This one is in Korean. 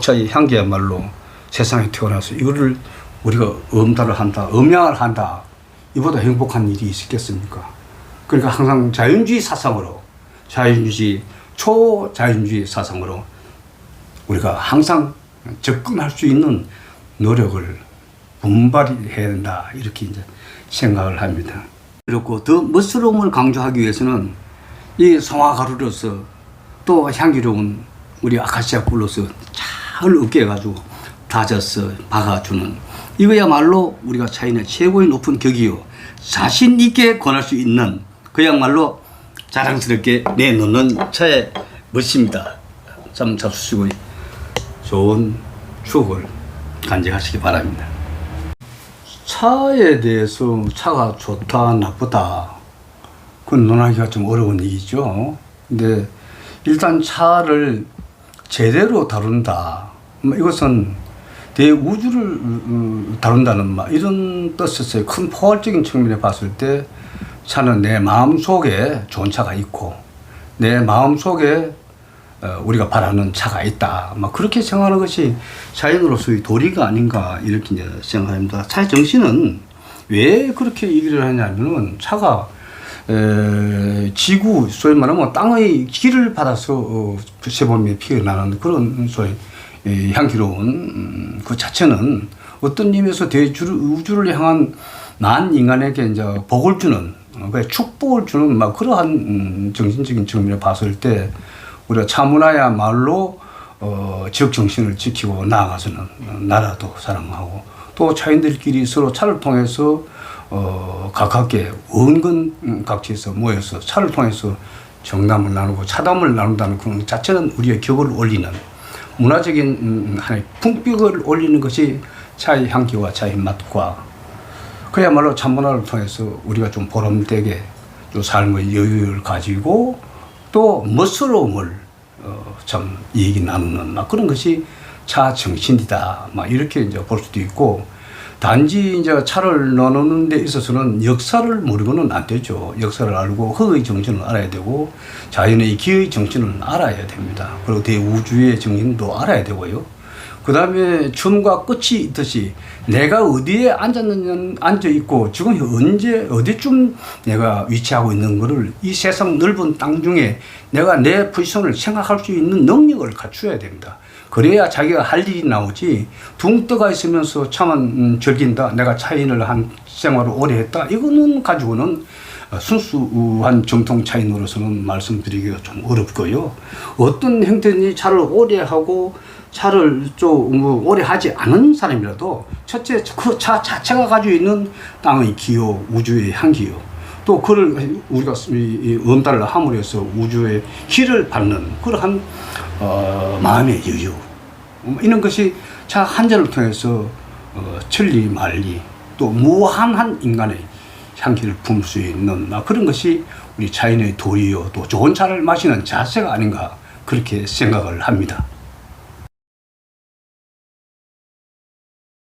차의 향기야말로 세상에 태어나서 이거를 우리가 음달을 한다, 음양을 한다. 이보다 행복한 일이 있겠습니까? 그러니까 항상 자연주의 사상으로, 자연주의, 초자연주의 사상으로 우리가 항상 접근할 수 있는 노력을 분발해야 된다. 이렇게 이제 생각을 합니다. 그리고 더 멋스러움을 강조하기 위해서는 이 성화 가루로서 또 향기로운 우리 아카시아 꿀로서 잘 으깨가지고 다져서 박아주는 이거야말로 우리가 차이나 최고의 높은 격이요 자신 있게 권할 수 있는 그야말로 자랑스럽게 내놓는 차의 멋입니다. 참 잡수시고 좋은 추억을 간직하시기 바랍니다. 차에 대해서 차가 좋다 나쁘다 그건 논하기가 좀 어려운 얘기죠. 근데 일단 차를 제대로 다룬다. 뭐 이것은 대우주를 음, 다룬다는 말 이런 뜻에서 큰 포괄적인 측면에 봤을 때 차는 내 마음 속에 좋은 차가 있고 내 마음 속에 어, 우리가 바라는 차가 있다. 막 그렇게 생각하는 것이 자연으로서의 도리가 아닌가 이렇게 이제 생각합니다. 차의 정신은 왜 그렇게 얘기를 하냐면은 차가 에, 지구 소위 말하면 땅의 기를 받아서 어, 세범에 피어나는 그런 소위 이 향기로운 음, 그 자체는 어떤 의미에서 대주를 우주를 향한 난 인간에게 이제 복을 주는 어, 그 축복을 주는 막 그러한 음, 정신적인 측면에 봤을 때 우리가 차문화야말로 어, 지역 정신을 지키고 나아가서는 어, 나라도 사랑하고 또 차인들끼리 서로 차를 통해서 어, 가깝게 원근 음, 각지에서 모여서 차를 통해서 정담을 나누고 차담을 나눈다는 그런 자체는 우리의 격을 올리는 문화적인 음, 하나의 품격을 올리는 것이 차의 향기와 차의 맛과 그야말로 참문화를 통해서 우리가 좀 보람되게 또 삶의 여유를 가지고 또 멋스러움을 어, 참 얘기 나누는 막 그런 것이 차 정신이다. 막 이렇게 이제 볼 수도 있고 단지 이제 차를 나누는 데 있어서는 역사를 모르고는 안 되죠. 역사를 알고 흑의 정신을 알아야 되고 자연의 기의 정신을 알아야 됩니다. 그리고 대우주의 정신도 알아야 되고요. 그 다음에 처음과 끝이 있듯이 내가 어디에 앉았느냐, 앉아 있고 지금 언제, 어디쯤 내가 위치하고 있는 거를 이 세상 넓은 땅 중에 내가 내 포지션을 생각할 수 있는 능력을 갖춰야 됩니다. 그래야 자기가 할 일이 나오지 둥 떠가 있으면서 차만 음, 즐긴다. 내가 차인을 한 생활을 오래 했다. 이거는 가지고는 어, 순수한 정통 차인으로서는 말씀드리기가 좀 어렵고요. 어떤 형태니 차를 오래 하고 차를 좀뭐 오래 하지 않은 사람이라도 첫째 그 차 자체가 가지고 있는 땅의 기호, 우주의 향기요. 또 그를 우리가 음달을 함으로 해서 우주의 희를 받는 그러한 어, 마음의 여유 음, 이런 것이 차 한 잔을 통해서 어, 천리 말리 또 무한한 인간의 향기를 품을 수 있는 아, 그런 것이 우리 자연의 도리요 또 좋은 차를 마시는 자세가 아닌가 그렇게 생각을 합니다.